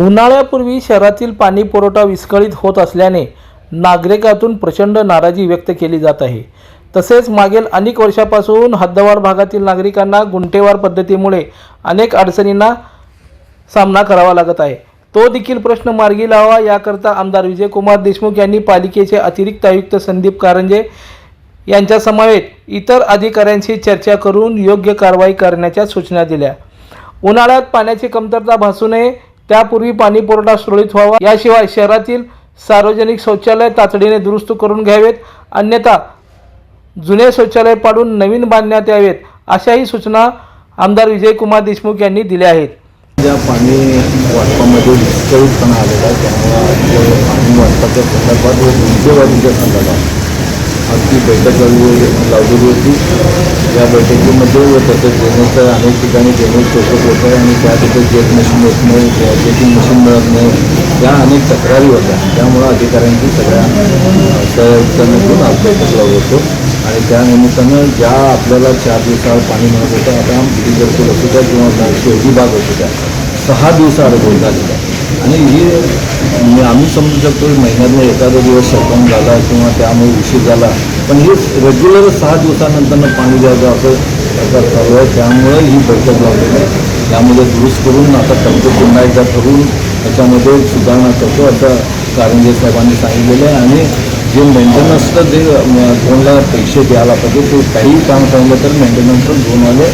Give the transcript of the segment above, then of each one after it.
उन्हाळ्यापूर्वी शहरातील पाणी पुरवठा विस्कळीत होत असल्याने नागरिकातून प्रचंड नाराजी व्यक्त केली जात आहे. तसेच मागील अनेक वर्षापासून हद्दवार भागातील नागरिकांना गुंठेवार पद्धतीमुळे अनेक अडचणींना सामना करावा लागत आहे. तो देखील प्रश्न मार्गी लावा. याकरता आमदार विजयकुमार देशमुख यांनी पालिकेचे अतिरिक्त आयुक्त संदीप कारंजे यांच्या समावेत इतर अधिकाऱ्यांशी चर्चा करून योग्य कारवाई करण्याच्या सूचना दिल्या. उन्हाळ्यात पाण्याची कमतरता भासू नये त्यापूर्वी पाणी पुरवठा सुरळीत व्हावा. याशिवाय शहरातील सार्वजनिक शौचालय तातडीने दुरुस्त करून घ्यावेत. अन्यथा जुने शौचालय पाडून नवीन बांधण्यात यावेत अशाही सूचना आमदार विजयकुमार देशमुख यांनी दिल्या आहेत. ज्या पाणी वाटपामध्ये विस्कळीतपणा आलेला आहे त्यामुळे पाणी वाटपाच्या संदर्भात व संदर्भात आमची बैठक लावली लावलेली होती. या बैठकीमध्ये व तसंच जेनेचं अनेक ठिकाणी जेवण चौकट होत आहे आणि त्या तिथे जेट मशीन येत नाही किंवा जेटिंग मशीन मिळत नाही या अनेक तक्रारी होत्या. त्यामुळं अधिकाऱ्यांची सगळ्या सहयोगाने आज बैठक लावली होतो. आणि त्या निमित्तानं ज्या आपल्याला चार दिवसावर पाणी मिळत होतं आता बिजरपूर असू द्या किंवा शेवटी भाग असू द्या सहा दिवसाआड गोल झालेला आहे. आणि ही आम्ही समजू शकतो की एखादा दिवस शटडाऊन झाला किंवा त्यामुळे उशीर झाला पण हे रेग्युलर सहा दिवसानंतरनं पाणी द्यायचं असं आता चालू आहे. त्यामुळे ही बैठक लावलेली आहे त्यामध्ये दुरुस्त करून आता तंत्र पुन्हा एकदा करून त्याच्यामध्ये सुधारणा करतो असं कारंजे साहेबांनी सांगितलेलं आहे आणि जे मेंटेनन्सचं जे म, कोणाला पैसे द्यायला पाहिजे ते काही काम सांगलं तर मेंटेनन्सचं दोनवाले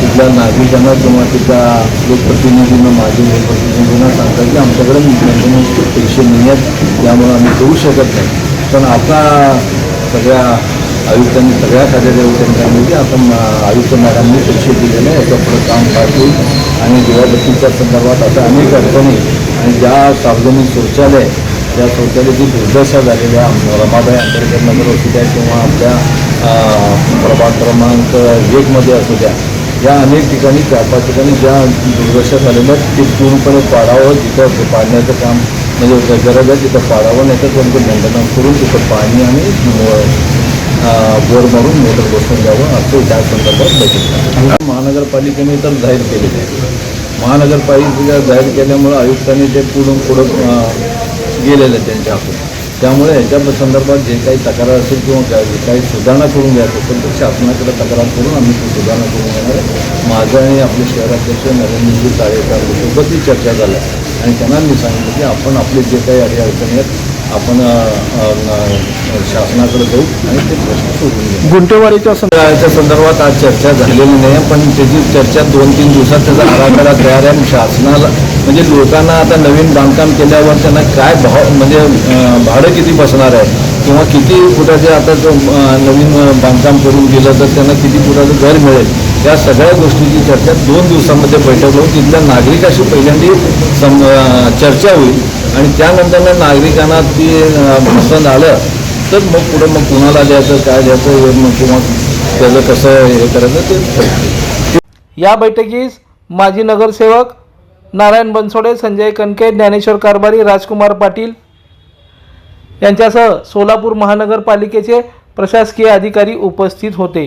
तिथल्या नागरिकांना किंवा तिथल्या लोकप्रतिनिधींना माझे लोकप्रतिनिधींना सांगतात की आमच्याकडे मेंटेनन्सचे पैसे नाही आहेत त्यामुळे आम्ही करू शकत नाही. पण आता सगळ्या आयुक्तांनी सगळ्या खात्याच्या सांगितलं की आपण आयुक्त मॅडमनी पैसे दिलेले आहे काम पाठवू आणि दिवाळीच्या संदर्भात आता अनेक अडचणी आणि ज्या सार्वजनिक शौचालय ज्या शौचालयाची दुर्दशा झालेली आहे रमाबाई आंबेडकर नगर असू द्या किंवा आपल्या प्रभाग क्रमांक एकमध्ये असू द्या या अनेक ठिकाणी चार पाच ठिकाणी ज्या दुर्दशा झालेल्या ते पूर्णपणे पाडावं जिथं पाडण्याचं काम म्हणजे गरज आहे तिथं पाडावं नाही तर त्यांचं मेंटेनन्स करून तिथं पाणी आणि बोर मारून मोटर बसून द्यावं असं त्या संदर्भात बैठक महानगरपालिकेने तर जाहीर केलेली आहे. महानगरपालिकेला जाहीर केल्यामुळं आयुक्तांनी ते पुढून पुढं गेलेलं आहे त्यांच्या हातून. त्यामुळे याच्या संदर्भात जे काही तक्रार असेल किंवा जे काही सुधारणा करून घ्यायचं असेल तर शासनाकडे तक्रार करून आम्ही ती सुधारणा करून घेणार माझं आणि आपले शहराध्यक्ष नरेंद्रजी ताळेकर चर्चा झाल्या आणि त्यांना मी सांगितलं की आपण आपले जे काही अडी अडचणी आहेत आपण शासनाकडे जाऊ आणि ते प्रश्न सोडून घेऊ याच्या संदर्भात आज चर्चा झालेली नाही आहे पण त्याची चर्चा दोन तीन दिवसात त्याचा आराखडा तयार आहे आणि शासनाला म्हणजे लोकांना आता नवीन बांधकाम केल्यावर त्यांना काय भाव म्हणजे भाडं किती बसणार आहे? किंवा किती फुटाचे आता नवीन बांधकाम करून दिलं तर त्यांना किती फुटाचं घर मिळेल? या सगळ्या गोष्टीची चर्चा दोन दिवसामध्ये बैठक होऊन तिथल्या नागरिकाशी पहिल्यांदा सम चर्चा होईल. आणि त्यानंतर नागरिकांना ती पसंत आलं तर मग पुढं मग कुणाला द्यायचं काय द्यायचं मग किंवा त्याचं कसं हे करायचं ते या बैठकीस माजी नगरसेवक नारायण बनसोडे संजय कणके ज्ञानेश्वर कारभारी राजकुमार पाटील यांच्यासह सोलापूर महानगरपालिकेचे प्रशासकीय अधिकारी उपस्थित होते.